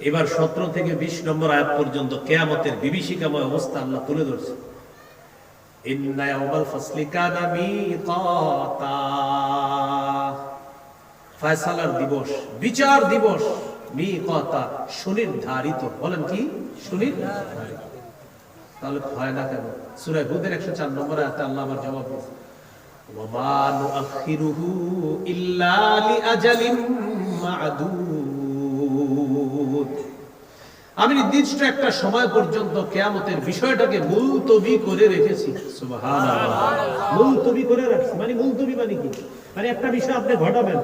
এবার সতেরো থেকে বিশ নম্বর আয়াত পর্যন্ত কেয়ামতের বিভীষিকাময় অবস্থা আল্লাহ তুলে ধরছে। দিবস, বিচার দিবস সুনির্ধারিত। বলেন কি? সুনির্ধারিত। তাহলে হয় না কেন? সূরা হুদের 104 নম্বর আয়াতে আল্লাহ আবার জবাব দিয়েছে। আমি নির্দিষ্ট একটা সময় পর্যন্ত কেয়ামতের বিষয়টাকে মুলতবি করে রেখেছি। মুলতবি করে রাখছি। মানে মুলতবি মানে কি? মানে একটা বিষয় আপনি ঘটাবেন।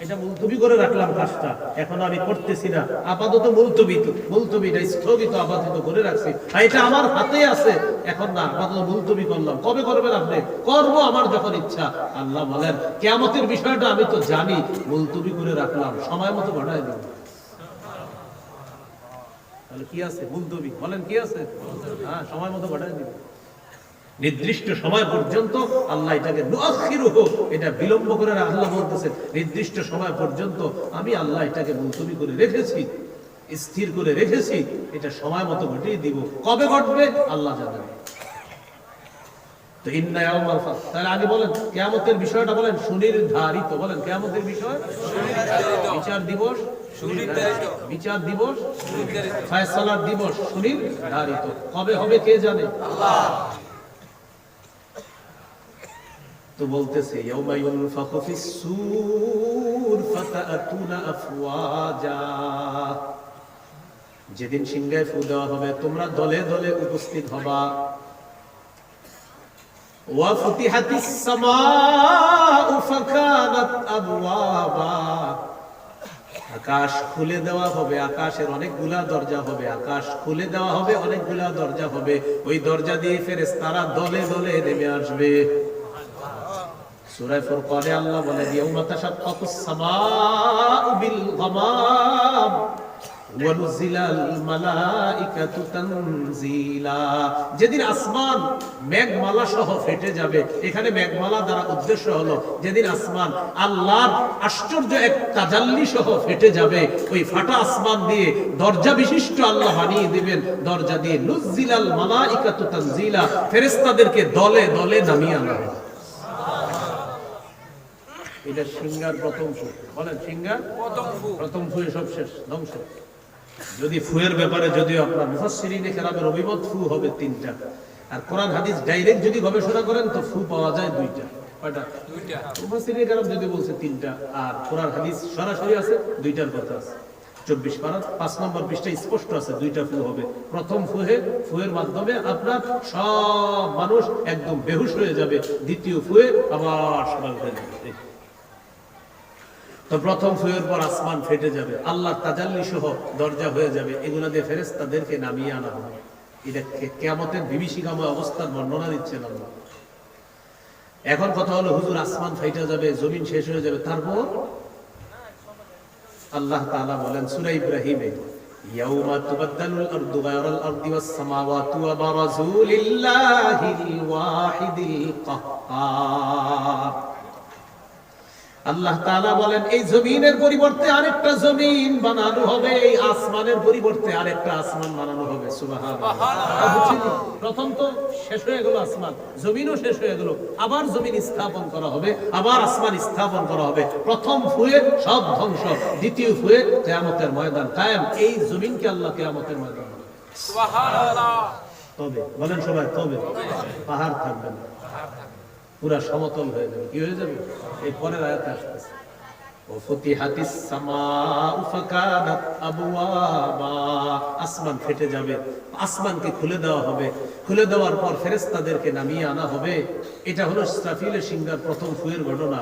এটা মুলতবি করে রাখলাম কাজটা। এখন আমি করতেছি না। আপাতত মুলতবি তো মুলতবিটা স্থগিত আপাতত করে রাখছি। আর এটা আমার হাতে আছে। এখন না আপাতত মুলতবি করলাম। কবে করবেন আপনি? করব আমার যখন ইচ্ছা। আল্লাহ বলেন কেয়ামতের বিষয়টা আমি তো জানি। মুলতবি করে রাখলাম। সময় মতো ঘটাই দেব। তাহলে কি আছে? মুলতবি বলেন কি আছে? হ্যাঁ সময় মতো দিবে। নির্দিষ্ট সময় পর্যন্ত আল্লাহ এটাকে এটা বিলম্ব করে আল্লাহ বলতেছে, নির্দিষ্ট সময় পর্যন্ত আমি আল্লাহ এটাকে মুলতবি করে রেখেছি, স্থির করে রেখেছি, এটা সময় মতো ঘটিয়ে দিব। কবে ঘটবে? আল্লাহ জানেন। তো ইন্না ইয়াউমাল ফাস তাহলে আগে বলেন কিয়ামতের বিষয়টা বলেন সুনির্ধারিত বলেন কিয়ামতের বিষয়? বিচার দিবস? বিচার দিবস? সুনির্ধারিত। দিবস? সুনির্ধারিত। কবে হবে কে জানে? তো বলতেছে ফাতাতুনা আফওয়াজা। যেদিন সিংহায় ফু দেওয়া হবে তোমরা দলে দলে উপস্থিত হবা। وفتحت السماء فكانت أبوابا আকাশ খুলে দেওয়া হবে আকাশের অনেকগুলা দরজা হবে আকাশ খুলে দেওয়া হবে অনেকগুলা দরজা হবে ওই দরজা দিয়ে ফেরেশতারা দলে দলে নেমে আসবে সূরা ফুরকানে আল্লাহ বলে ইয়াউমা তাশাক্কাকুস সামাউ বিল গামাম ওয়ানুজিলাল মালাইকাতু তানজিলা যেদিন আসমান মেঘমালা সহ ফেটে যাবে এখানে মেঘমালা দ্বারা উদ্দেশ্য হলো যেদিন আসমান আল্লাহর আশ্চর্য এক তাজাল্লি সহ ফেটে যাবে ওই ফাটা আসমান দিয়ে দরজা বিশিষ্ট আল্লাহ বানিয়ে দিবেন দরজা দিয়ে নুজিলাল মালাইকাতু তানজিলা ফেরেশতাদেরকে দলে দলে নামিয়ে আনা হবে এটা সিঙ্গার প্রথম ফুল বলেন সিঙ্গার? প্রথম ফু প্রথম ফুয়ে সব শেষ ধ্বংস। যদি ফুয়ের ব্যাপারে যদিও আপনার মুফাসসিরিনে কেরামের অভিমত ফু হবে তিনটা আর কোরআন হাদিস ডাইরেক্ট যদি গবেষণা করেন তো ফু পাওয়া যায় দুইটা। কয়টা? দুইটা। মুফাসসিরিনে কেরাম যদি বলছে তিনটা আর কোরআন হাদিস সরাসরি আছে দুইটার কথা আছে। চব্বিশ পারা পাঁচ নম্বর পৃষ্ঠা স্পষ্ট আছে দুইটা ফু হবে। প্রথম ফুহে ফুয়ের মাধ্যমে আপনার সব মানুষ একদম বেহুশ হয়ে যাবে। দ্বিতীয় ফুয়ে আবার সবাই উঠে যাবে। প্রথম ফুয়ের পর আসমান ফেটে যাবে আল্লাহ তাজাল্লি সহ দরজা হয়ে যাবে, এগুলো দিয়ে ফেরেশতাদেরকে নামিয়ে আনা হবে। এটা কে- কেয়ামতের বিভীষিকাময় অবস্থার বর্ণনা দিচ্ছেন আল্লাহ। এখন কথা হলো, হুজুর, আসমান ফাইটা যাবে, জমিন শেষ হয়ে যাবে, তারপর? আল্লাহ তাআলা বলেন, সূরা ইব্রাহিমে, ইয়াউমা তুবাদদালুল আরদু গায়রাল আরদি ওয়াস সামাওয়াতু ওয়া বারাজু লিল্লাহিল ওয়াহিদিল কাহ্হার আল্লাহ তাআলা বলেন এই জমিনের পরিবর্তে আরেকটা জমিন বানানো হবে এই আসমানের পরিবর্তে আরেকটা আসমান বানানো হবে। সুবহানাল্লাহ। প্রথম তো শেষ হয়ে গেল আসমান জমিনও শেষ হয়ে গেল আবার জমিন স্থাপন করা হবে আবার আসমান স্থাপন করা হবে। প্রথম ফুয়ে সব ধ্বংস দ্বিতীয় ফুয়ে কিয়ামতের ময়দান কায়েম। এই জমিনকে আল্লাহ কিয়ামতের ময়দান সুবহানাল্লাহ। তবে বলেন সবাই তবে। পাহাড় থাকবে না। পুরা সমতল হয়ে যাবে। কি হয়ে যাবে? এই পরের আয়াতে আসতেছে। আসমান ফেটে যাবে, আসমানকে খুলে দেওয়া হবে। খুলে দেওয়ার পর ফেরেস্তাদেরকে নামিয়ে আনা হবে। এটা হলো সাফিলে সিংহার প্রথম ফুয়ের ঘটনা।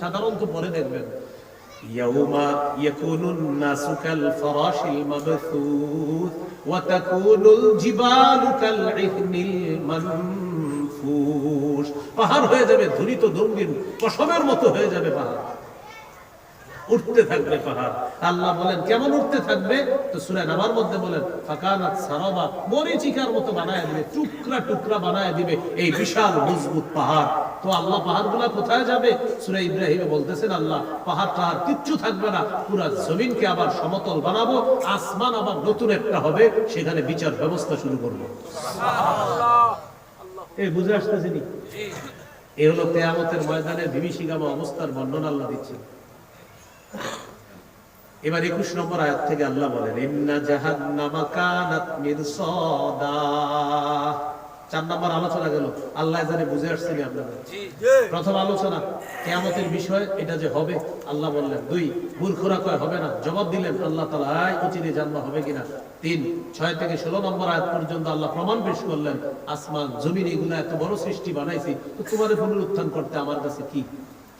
সাধারণত পরে দেখবেন। পাহাড় হয়ে যাবে ধুলিত দুর্গিন পশমের মতো হয়ে যাবে পাহাড়। উঠতে থাকবে পাহাড়। আল্লাহ বলেন কেমন উঠতে থাকবে? তো সূরা নামার মধ্যে বলেন ফাকানাত সারাবা মরিচিকার মতো বানায় দিবে টুকরা টুকরা বানায় দিবে এই বিশাল মজবুত পাহাড়। তো আল্লাহ পাহাড়গুলা কোথায় যাবে? সূরা ইব্রাহিমে বলতেছেন আল্লাহ পাহাড় টাহাড় কিচ্ছু থাকবে না পুরা জমিনকে আবার সমতল বানাবো আসমান আবার নতুন একটা হবে সেখানে বিচার ব্যবস্থা শুরু করব। এই বুঝে আসতেছেনি? এ হলো কেয়ামতের ময়দানের বিভীষিকামা অবস্থার বর্ণনা আল্লাহ দিচ্ছেন। এবার একুশ নম্বর আয়াত থেকে আল্লাহ বলেন ইন্না জাহান্নামা কানাত মিরসাদা। চার নম্বর আলোচনা গেল। আল্লাহ জানে বুঝে প্রথম আলোচনা কেয়ামতের বিষয় এটা যে হবে আল্লাহ বললেন দুই মূর্খরা কয় হবে না। জবাব দিলেন আল্লাহ তালা আয় অচিরে জানবা হবে কিনা? তিন ছয় থেকে ষোলো নম্বর আয়াত পর্যন্ত আল্লাহ প্রমাণ পেশ করলেন আসমান জমিন এগুলা এত বড় সৃষ্টি বানাইছি তো তোমার পুনরুত্থান করতে আমার কাছে কি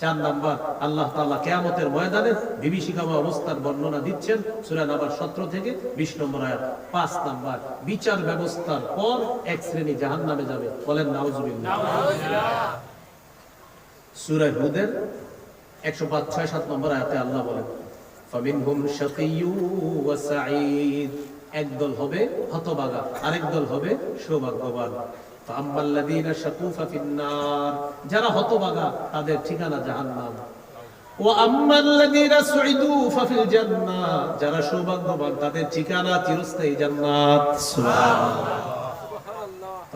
চার নাম্বার, আল্লাহ তাআলা কেয়ামতের ময়দানে বিভীষিকাময় অবস্থার বর্ণনা দিচ্ছেন সূরা নাম্বার 17 থেকে 20 নম্বর আয়াত। পাঁচ নাম্বার, বিচার ব্যবস্থার পর এক শ্রেণি জাহান্নামে যাবে। বলেন, নাউজুবিল্লাহ। সূরা হুদের 105 6 7 নম্বর আয়াতে আল্লাহ বলেন একদল হবে হতবাগা আরেক দল হবে সৌভাগ্যবান। যারা হতভাগা তাদের ঠিকানা জাহান্নাম। ওয়া আম্মাল্লাযীনা সুইদু ফাফিল জান্নাহ যারা সৌভাগ্যবান তাদের ঠিকানা চিরস্থায়ী জান্নাত। সুবহানাল্লাহ।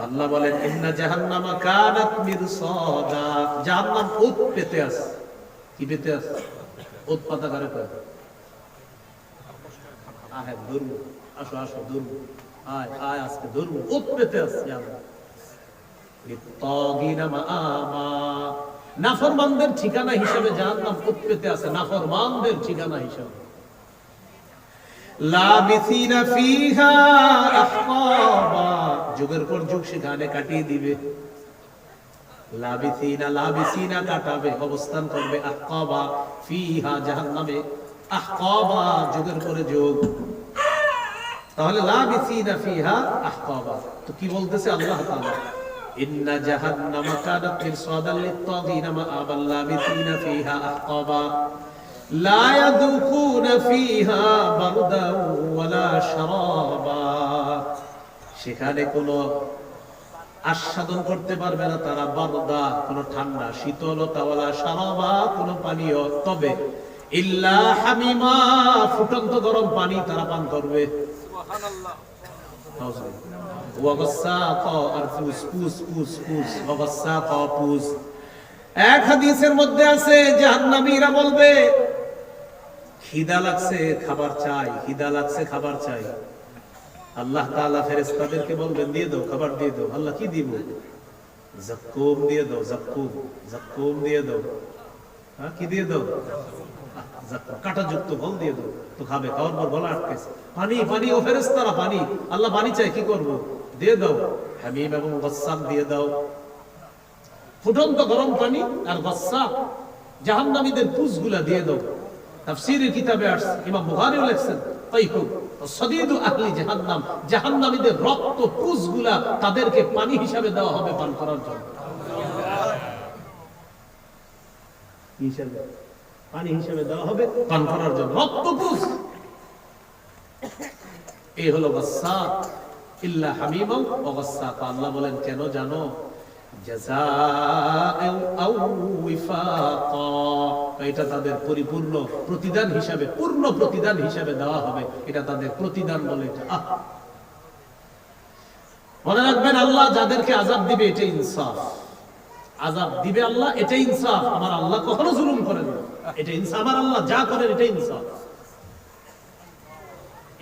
আল্লাহ বলেন ইন্না জাহান্নামা কানাত মিরসাদা। জাহান্নাম উত পেতে আছে কি পেতে আছে উত পাতা করে কয়? আহে দুর্ম আসো আসো দুর্ম আয় আয় আজকে দুর্ম উত পেতে আছে জাহান্নাম নাফরমানদের ঠিকানা হিসেবে আছে, নাফরমানদের ঠিকানা হিসেবে। যুগের পর যুগ সেখানে কাটিয়ে দিবে। কাটাবে, অবস্থান করবে যুগের পরে যুগ। তাহলে লাবিসিনা ফিহা তো কি বলতেছে আল্লাহ তাআলা? ইন্না কানাত মিরসাদাল লিত্তাগিনা ফিহা আহকাবা লা ইয়াদুকুনা ফিহা ওয়ালা শারাবা। সেখানে কোনো আস্বাদন করতে পারবে না তারা বারদা, কোনো ঠান্ডা শীতলতাওয়ালা সারাবা কোনো পানীয়। তবে ইল্লা হামিমা, ফুটন্ত গরম পানি তারা পান করবে। সুবহানাল্লাহ। আর লাগছে, খাবার চাই, খিদা লাগছে, খাবার চাই। আল্লাহ তাআলা ফেরেশতাদেরকে বলবেন, দিয়ে দাও, খাবার দিয়ে দাও। আল্লাহ কি দিব? জাক্কুম দিয়ে দাও, জাক্কুম জাক্কুম দিয়ে দাও। কি দিয়ে দিয়ে তো খাবে, খাওয়ার পর গলা আটকেছে। পানি পানি, ও পানি। আল্লাহ পানি চাই কি করব? দিয়ে দাও। হামিম এবং দিয়ে দাও। ফুটন্ত গরম পানি আর গসাব জাহান্নামীদের পুষগুলা দিয়ে দাও। তাফসীরের কিতাবে আসছে, ইমাম বুখারীও লেখছেন তাইকু সদীদু আহলি জাহান্নাম। জাহান্নামীদের রক্ত পুষগুলা তাদেরকে পানি হিসাবে দেওয়া হবে পান করার জন্য কি পানি দেওয়া হবে, পান করার জন্য। এই হলো ইল্লা গসাক আল্লাহ বলেন, কেন জানো? এটা তাদের পরিপূর্ণ প্রতিদান হিসাবে, পূর্ণ প্রতিদান হিসাবে দেওয়া হবে। এটা তাদের প্রতিদান বলে মনে রাখবেন, আল্লাহ যাদেরকে আজাদ দিবে এটা ইনসাফ। আজাব দিবে আল্লাহ এটা ইনসাফ। আমার আল্লাহ কখনো জুলুম করেন না। এটা ইনসাফ আমার আল্লাহ যা করেন এটা ইনসাফ।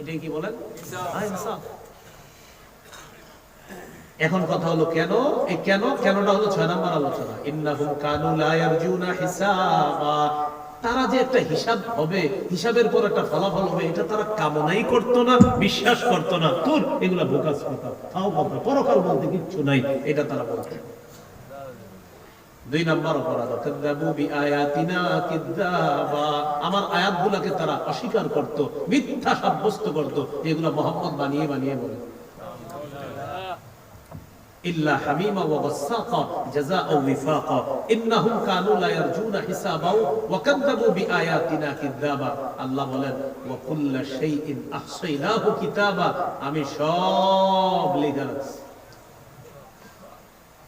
এটাই কি বলেন? হ্যাঁ, এখন কথা হলো কেন? এই কেন? কেনটা হলো ছয় নম্বর আলোচনা। ইন্নাহুম কানু লা ইয়ারজুনা হিসাবা। তারা যে একটা হিসাব হবে হিসাবের পর একটা ফলাফল হবে এটা তারা কামনাই করতো না বিশ্বাস করতো না। তোর এগুলা বোকাস কথা। তাও কথা পরকাল বলতে কিচ্ছু নাই এটা তারা বলতো দুই নম্বর অপরাধ কাযযাবু বিআয়াতিনা কিযযাবা আমার আয়াতগুলোকে তারা অস্বীকার করত মিথ্যা সাব্যস্ত করত এগুলো মোহাম্মদ বানিয়ে বানিয়ে বলে إلا حميما وغساقا جزاء وفاقا إنهم كانوا لا يرجون حسابا وكذبوا بآياتنا كذابا الله বলেন وكل شيء أحصيناه كتابا আমি সব লেখা রাখছি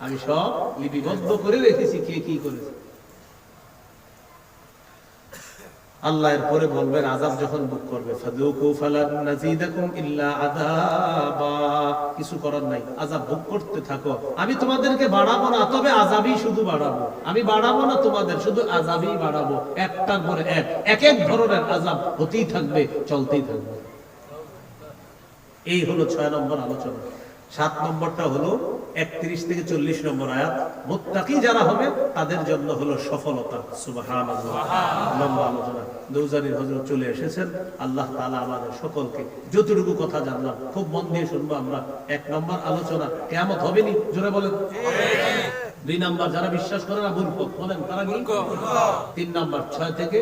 আমি সব লিপিবদ্ধ করে রেখেছি, কে কি করেছে। আল্লাহ এর পরে বলবেন, আযাব যখন বুক করবে কিছু করার নাই, আযাব বুক করতে থাকো। আমি তোমাদেরকে বাড়াবো না, তবে আযাবই শুধু বাড়াবো। আমি বাড়াবো না তোমাদের, শুধু আযাবই বাড়াবো। একটার পরে এক এক এক ধরনের আজাব হতেই থাকবে, চলতেই থাকবে। এই হলো ছয় নম্বর আলোচনা। সাত নম্বরটা হলো একত্রিশ থেকে চল্লিশ নম্বর আয়াত মোত্তাকি যারা হবে তাদের জন্য হলো সফলতা। সুবহানাল্লাহ। লম্বা আলোচনা। দৌজারির হজরত চলে এসেছেন। আল্লাহ তাআলা আমাদের সকলকে যতটুকু কথা জানলাম খুব মন দিয়ে শুনব আমরা। এক নম্বর আলোচনা কেমত হবে নি জোরে বলেন। দুই নাম্বার যারা বিশ্বাস করে না মূর্খ বলেন তারা তিন নাম্বার ছয় থেকে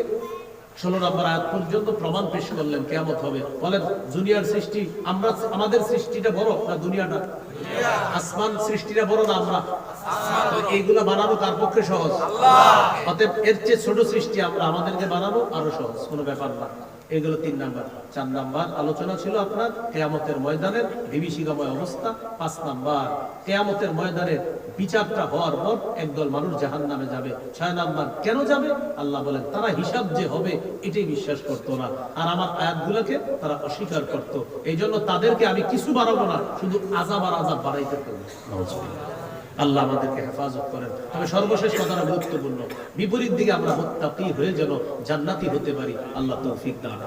ষোলো নম্বর আয়াত পর্যন্ত প্রমাণ পেশ করলেন কেমত হবে। বলেন দুনিয়ার সৃষ্টি আমরা আমাদের সৃষ্টিটা বড় না দুনিয়াটা? আসমান সৃষ্টিটা বড় না আমরা? এইগুলো বানানো তার পক্ষে সহজ? অতএব এর চেয়ে ছোট সৃষ্টি আমরা আমাদেরকে বানানো আরও সহজ কোনো ব্যাপার না। এগুলো তিন নাম্বার চার নাম্বার আলোচনা ছিল আপনার কেয়ামতের ময়দানের বিভীষিকাময় অবস্থা। পাঁচ নাম্বার, কেয়ামতের ময়দানের বিচারটা হওয়ার পর একদল মানুষ জাহান নামে যাবে। ছয় নাম্বার, কেন যাবে? আল্লাহ বলেন, তারা হিসাব যে হবে, এটাই বিশ্বাস করতো না। আর আমার আয়াতগুলোকে তারা অস্বীকার করত। এই তাদেরকে আমি কিছু বাড়াবো না, শুধু আজাব আর আজাব বাড়াইতে থাকব আল্লাহ আমাদেরকে হেফাজত করেন। তবে সর্বশেষ কথাটা গুরুত্বপূর্ণ। বিপরীত দিকে আমরা মুত্তাকি হয়ে যেন জান্নাতি হতে পারি আল্লাহ তৌফিক দান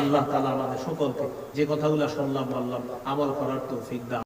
আল্লাহ তালা আমাদের সকলকে যে কথাগুলো শুনলাম বললাম আমল করার তৌফিক দান